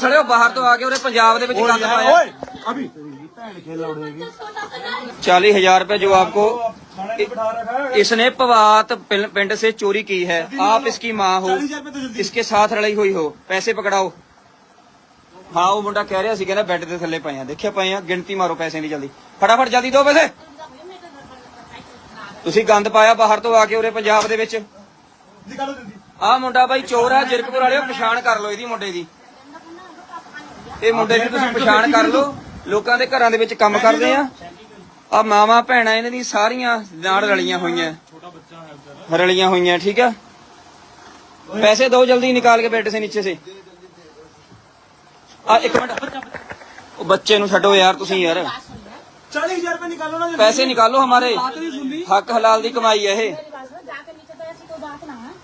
ਸੜਿਓ ਬਾਹਰ ਤੋਂ ਆ ਕੇ ਉਹਨੇ ਪੰਜਾਬ ਦੇ ਵਿੱਚ ਗੰਦ ਪਾਇਆ ओए अभी भैन खेल उड़ेगी 40000 रुपए जो आपको थाने में बिठा रखा है इसने पवात पिं- पिंड से चोरी की है आप इसकी माँ हो 40000 रुपए तो जल्दी इसके साथ लड़ाई हुई हो ਪੈਸੇ ਪਕੜਾਓ ਹਾਂ ਉਹ ਮੁੰਡਾ ਕਹਿ ਰਿਹਾ ਸੀ ਕਹਿੰਦਾ ਬੈੱਡ ਦੇ ਥੱਲੇ ਪਏ ਆ ਦੇਖਿਆ ਪਏ ਆ ਗਿਣਤੀ ਮਾਰੋ ਪੈਸੇ ਦੀ ਜਲਦੀ ਫਟਾਫਟ ਜਲਦੀ ਦਿਓ ਪੈਸੇ ਤੁਸੀਂ ਗੰਦ ਪਾਇਆ ਬਾਹਰ ਤੋਂ ਆ ਕੇ ਉਰੇ ਪੰਜਾਬ ਦੇ ਵਿੱਚ निकालो जल्दी ਆਹ ਮੁੰਡਾ ਬਾਈ ਚੋਰ ਆ ਜਿਰਕਪੁਰ ਵਾਲਿਓ ਪਛਾਣ ਕਰ ਲਓ ਇਹਦੀ ਮੁੰਡੇ ਦੀ ਇਹ ਮੁੰਡੇ ਦੀ ਤੁਸੀਂ ਪਛਾਣ ਕਰ ਲਓ। ਲੋਕਾਂ ਦੇ ਘਰਾਂ ਦੇ ਵਿੱਚ ਕੰਮ ਕਰਦੇ ਆ। ਆ ਮਾਵਾ ਭੈਣਾਂ ਇਹਨਾਂ ਦੀ ਸਾਰੀਆਂ ਨਾਲ ਰਲੀਆਂ ਹੋਈਆਂ। ਰਲੀਆਂ ਹੋਈਆਂ ਠੀਕ ਆ? ਪੈਸੇ ਦੋ ਜਲਦੀ ਨਿਕਾਲ ਕੇ ਬੈਠੇ ਸੀ ਨੀਚੇ ਸੇ। ਆ ਇੱਕ ਮਿੰਟ। ਉਹ ਬੱਚੇ ਨੂੰ ਛੱਡੋ ਯਾਰ ਤੁਸੀਂ ਯਾਰ। 40000 ਰੁਪਏ ਨਿਕਾਲੋ ਨਾ ਪੈਸੇ ਨਿਕਾਲੋ ਹਮਾਰੇ। ਹੱਕ ਹਲਾਲ ਦੀ ਕਮਾਈ ਹੈ ਇਹ।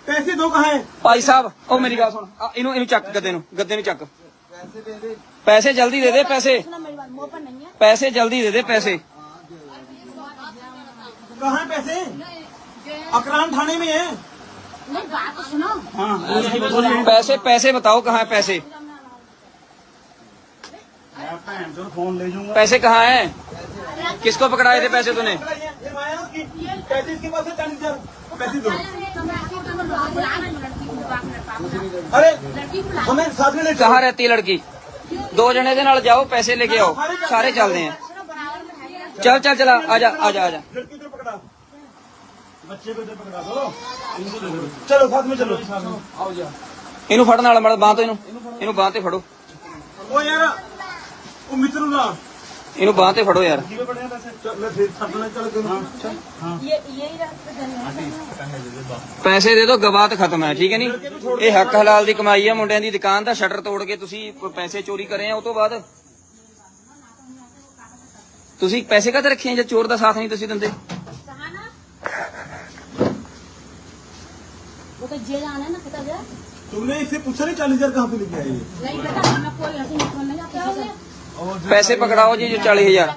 ਪੈਸੇ ਦੋ ਕਹਾਂ ਭਾਈ ਸਾਹਿਬ ਉਹ ਮੇਰੀ ਗੱਲ ਸੁਣ। ਇਹਨੂੰ ਇਹਨੂੰ ਚੱਕ ਗੱਦੇ ਨੂੰ। ਗੱਦੇ ਨੂੰ ਚੱਕ। पैसे जल्दी दे दे पैसे। पैसे जल्दी दे दे पैसे। कहा पैसे? अकरान थाने में है। हाँ पैसे पैसे बताओ कहाँ है पैसे? फ़ोन ले पैसे कहाँ है? किसको पकड़ाए थे पैसे तूने? ये माया उसकी पैसे इसके पास है चालीस हजार पैसे दो अरे हमें साथ में ले चलो। कहाँ रहती है लड़की दो जने के नाल जाओ पैसे लेके आओ सारे चलते हैं चल चल चला आजा आजा आजा लड़की इधर पकड़ा बच्चे को इधर पकड़ा दो इनको दे दो चलो साथ में चलो आओ जा ਇਹਨੂੰ ਫੜ ਨਾਲ ਮੜ ਬਾਹ ਤੋਂ ਇਹਨੂੰ ਇਹਨੂੰ ਬਾਹ ਤੇ ਫੜੋ ओ यार ओ मित्र ना ਇਹਨੂੰ ਬਾਹ ਤੇ ਫੜੋ ਯਾਰ जीवे पड़े हैं पैसे चल मैं फिर अपना चल के चल हाँ ਪੈਸੇ ਦੇ ਦਿਓ ਗਵਾਤ ਖਤਮ ਹੈ ਠੀਕ ਹੈ ਨਹੀਂ ਇਹ ਹੱਕ ਹਲਾਲ ਦੀ ਕਮਾਈ ਹੈ ਮੁੰਡਿਆਂ ਦੀ ਦੁਕਾਨ ਦਾ ਸ਼ਟਰ ਤੋੜ ਕੇ ਤੁਸੀਂ ਪੈਸੇ ਚੋਰੀ ਕਰੇ ਆ ਉਹ ਤੋਂ ਬਾਅਦ ਤੁਸੀਂ ਪੈਸੇ ਕਾਹਤੇ ਰੱਖੇ ਆ ਜੇ ਚੋਰ ਦਾ ਸਾਥ ਨਹੀਂ ਤੁਸੀਂ ਦਿੰਦੇ वो तो जेल आना है ना पता गया तुमने इससे पूछा नहीं चालीस हजार कहाँ पे लेके आए ये? नहीं बेटा हमें कोई ऐसे निकल नहीं जाता ਪੈਸੇ ਪਕੜਾਓ ਜੀ ਜੋ 40000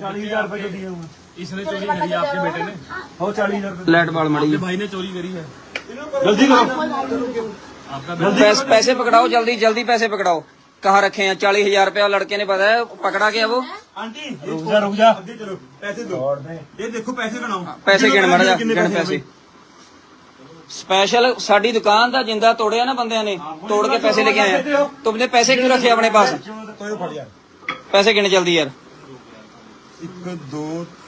चालीस हजार रुपए जो दिए हुए इसने चोरी करी है आपके बेटे ने हो चालीस हजार रुपए ਲੈਟ ਬਾਲ ਮੜੀ भाई ने चोरी करी है जल्दी करो आपका पैसे पैसे पकड़ाओ जल्दी जल्दी पैसे पकड़ाओ कहाँ रखे हैं चालीस हजार रुपया लड़के ने बताया पकड़ा गया वो आंटी रुक जा रुक जा आगे चलो पैसे दो ये देखो पैसे गिनाओ ਪੈਸੇ ਗਿਣ ਮੜ ਜਾ कितने ਗਿਣ पैसे ਪੈਸੇ स्पेशल साड़ी दुकान ਦਾ ਜਿੰਦਾ ਤੋੜਿਆ ਨਾ ਬੰਦਿਆਂ ਨੇ ਤੋੜ ਕੇ ਪੈਸੇ लेके आए हैं। तुमने पैसे क्यों रखे अपने पास ਪੈਸੇ ਕਿੰਨੇ ਜਲਦੀ ਯਾਰ? 1 2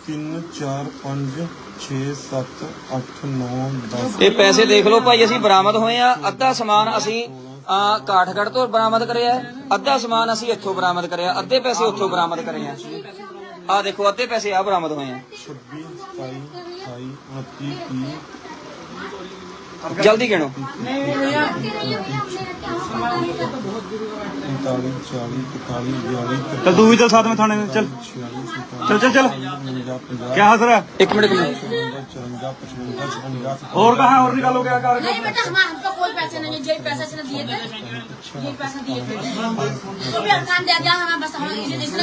3 4 5 6 7 8 9 10 ਇਹ ਪੈਸੇ ਦੇਖ ਲਓ ਭਾਈ ਅਸੀਂ ਬਰਾਮਦ ਹੋਏ ਆ। ਅੱਧਾ ਸਮਾਨ ਅਸੀਂ ਆ ਕਾਠਗੜ ਤੋਂ ਬਰਾਮਦ ਕਰਿਆ ਅੱਧਾ ਸਮਾਨ ਅਸੀਂ ਇੱਥੋਂ ਬਰਾਮਦ ਕਰਿਆ। ਅੱਧੇ ਪੈਸੇ ਉੱਥੋਂ ਬਰਾਮਦ ਕਰੇ ਆ। ਆ ਦੇਖੋ ਅੱਧੇ ਪੈਸੇ ਆ ਬਰਾਮਦ ਹੋਏ ਆ। 26 27 28 29 30 ਜਲਦੀ ਗਿਣੋ 39 40 41 42 चल तू भी चल साथ में थाने में चल 46 चल चल चल 50 क्या हाथ रहा ਇੱਕ ਮਿੰਟ ਇੱਕ ਮਿੰਟ 54 55 56 और कहाँ और निकालो क्या कर नहीं बेटा हमारा हमको कोई पैसे नहीं है जेल पैसे से दिए थे जेल पैसे दिए थे तो भी अरकान दे दिया हमें बस हम इसे इसने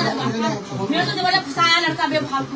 मेरे तो दिवाला फसाया लड़का बेफालतू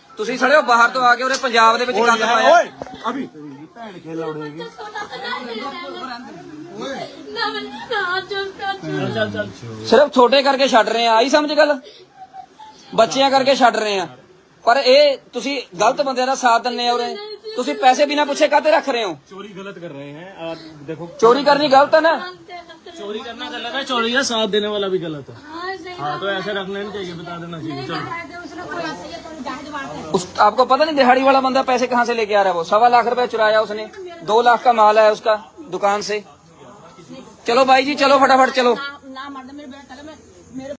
ਤੁਸੀਂ ਸੜਿਓ ਬਾਹਰ ਤੋਂ ਆ ਕੇ ਉਹਦੇ ਪੰਜਾਬ ਦੇ ਵਿੱਚ ਗੰਦ ਪਾਇਆ ओए अभी भैन खेल उड़ेगी ਸਿਰਫ ਛੋਟੇ ਕਰਕੇ ਛੱਡ ਰਹੇ ਆ ਆਈ ਸਮਝ ਗੱਲ ਬੱਚਿਆਂ ਕਰਕੇ ਛੱਡ ਰਹੇ ਆ ਪਰ ਇਹ ਤੁਸੀਂ ਗਲਤ ਬੰਦਿਆਂ ਦਾ ਸਾਥ ਦਿੰਦੇ ਆ ਉਰੇ ਤੁਸੀਂ ਪੈਸੇ ਬਿਨਾ ਪੁੱਛੇ ਕਾਤੇ ਰੱਖ ਰਹੇ ਹੋ चोरी गलत कर रहे हैं आप देखो ਚੋਰੀ ਕਰਨੀ ਗਲਤ ਹੈ ਨਾ चोरी करना गलत है चोरी का साथ देने वाला भी गलत है हाँ तो ऐसे रखना नहीं चाहिए बता देना चाहिए चलो उस आपको पता नहीं दिहाड़ी वाला बंदा पैसे कहाँ से लेके आ रहा है वो सवा लाख रुपए चुराया उसने दो लाख का माल है उसका दुकान से चलो भाई जी चलो फटाफट चलो ना मर्द